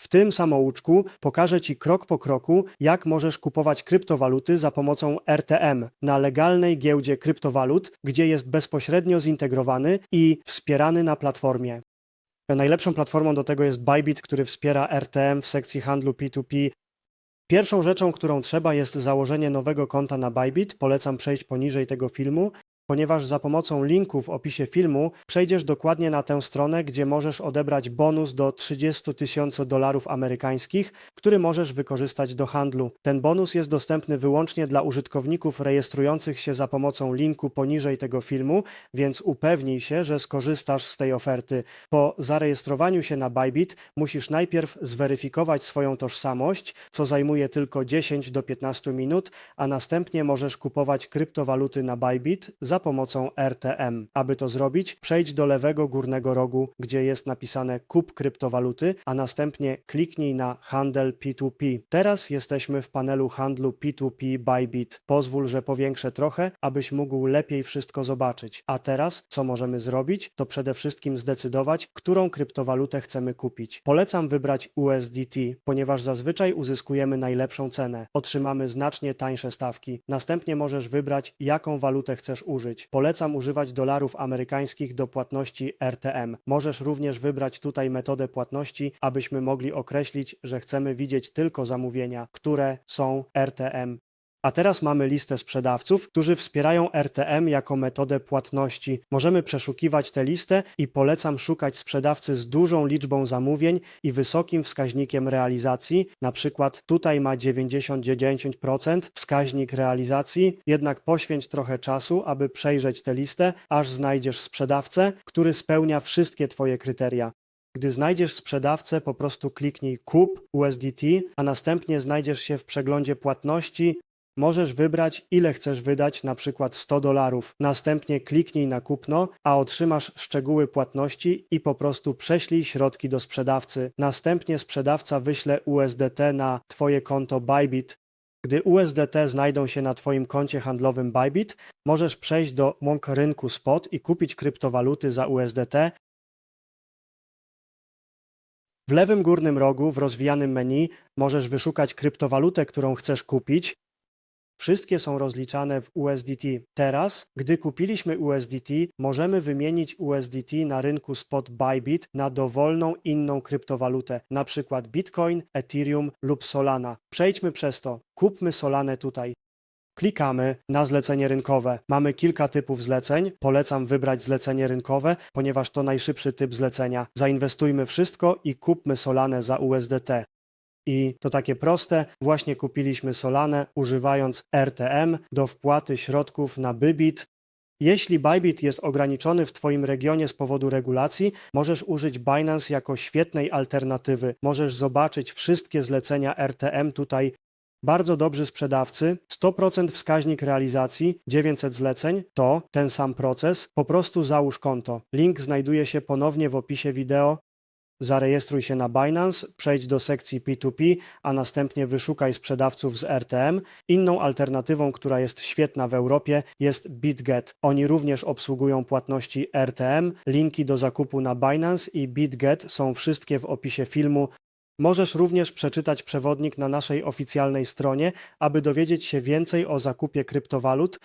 W tym samouczku pokażę Ci krok po kroku, jak możesz kupować kryptowaluty za pomocą RTM na legalnej giełdzie kryptowalut, gdzie jest bezpośrednio zintegrowany i wspierany na platformie. Najlepszą platformą do tego jest Bybit, który wspiera RTM w sekcji handlu P2P. Pierwszą rzeczą, którą trzeba jest założenie nowego konta na Bybit. Polecam przejść poniżej tego filmu, ponieważ za pomocą linku w opisie filmu przejdziesz dokładnie na tę stronę, gdzie możesz odebrać bonus do 30 tysięcy dolarów amerykańskich, który możesz wykorzystać do handlu. Ten bonus jest dostępny wyłącznie dla użytkowników rejestrujących się za pomocą linku poniżej tego filmu, więc upewnij się, że skorzystasz z tej oferty. Po zarejestrowaniu się na Bybit musisz najpierw zweryfikować swoją tożsamość, co zajmuje tylko 10 do 15 minut, a następnie możesz kupować kryptowaluty na Bybit za pomocą RTM. Aby to zrobić, przejdź do lewego górnego rogu, gdzie jest napisane kup kryptowaluty, a następnie kliknij na handel P2P. Teraz jesteśmy w panelu handlu P2P Bybit. Pozwól, że powiększę trochę, abyś mógł lepiej wszystko zobaczyć. A teraz, co możemy zrobić, to przede wszystkim zdecydować, którą kryptowalutę chcemy kupić. Polecam wybrać USDT, ponieważ zazwyczaj uzyskujemy najlepszą cenę. Otrzymamy znacznie tańsze stawki. Następnie możesz wybrać, jaką walutę chcesz użyć. Polecam używać dolarów amerykańskich do płatności RTM. Możesz również wybrać tutaj metodę płatności, abyśmy mogli określić, że chcemy widzieć tylko zamówienia, które są RTM. A teraz mamy listę sprzedawców, którzy wspierają RTM jako metodę płatności. Możemy przeszukiwać tę listę i polecam szukać sprzedawcy z dużą liczbą zamówień i wysokim wskaźnikiem realizacji. Na przykład tutaj ma 99% wskaźnik realizacji, jednak poświęć trochę czasu, aby przejrzeć tę listę, aż znajdziesz sprzedawcę, który spełnia wszystkie Twoje kryteria. Gdy znajdziesz sprzedawcę, po prostu kliknij kup USDT, a następnie znajdziesz się w przeglądzie płatności. Możesz wybrać, ile chcesz wydać, na przykład 100 dolarów. Następnie kliknij na kupno, a otrzymasz szczegóły płatności i po prostu prześlij środki do sprzedawcy. Następnie sprzedawca wyśle USDT na Twoje konto Bybit. Gdy USDT znajdą się na Twoim koncie handlowym Bybit, możesz przejść do łąk rynku spot i kupić kryptowaluty za USDT. W lewym górnym rogu w rozwijanym menu możesz wyszukać kryptowalutę, którą chcesz kupić. Wszystkie są rozliczane w USDT. Teraz, gdy kupiliśmy USDT, możemy wymienić USDT na rynku spot Bybit na dowolną inną kryptowalutę, przykład Bitcoin, Ethereum lub Solana. Przejdźmy przez to. Kupmy Solanę tutaj. Klikamy na zlecenie rynkowe. Mamy kilka typów zleceń. Polecam wybrać zlecenie rynkowe, ponieważ to najszybszy typ zlecenia. Zainwestujmy wszystko i kupmy Solanę za USDT. I to takie proste, właśnie kupiliśmy Solanę używając RTM do wpłaty środków na Bybit. Jeśli Bybit jest ograniczony w Twoim regionie z powodu regulacji, możesz użyć Binance jako świetnej alternatywy. Możesz zobaczyć wszystkie zlecenia RTM tutaj. Bardzo dobrzy sprzedawcy, 100% wskaźnik realizacji, 900 zleceń, to ten sam proces, po prostu załóż konto. Link znajduje się ponownie w opisie wideo. Zarejestruj się na Binance, przejdź do sekcji P2P, a następnie wyszukaj sprzedawców z RTM. Inną alternatywą, która jest świetna w Europie, jest BitGet. Oni również obsługują płatności RTM. Linki do zakupu na Binance i BitGet są wszystkie w opisie filmu. Możesz również przeczytać przewodnik na naszej oficjalnej stronie, aby dowiedzieć się więcej o zakupie kryptowalut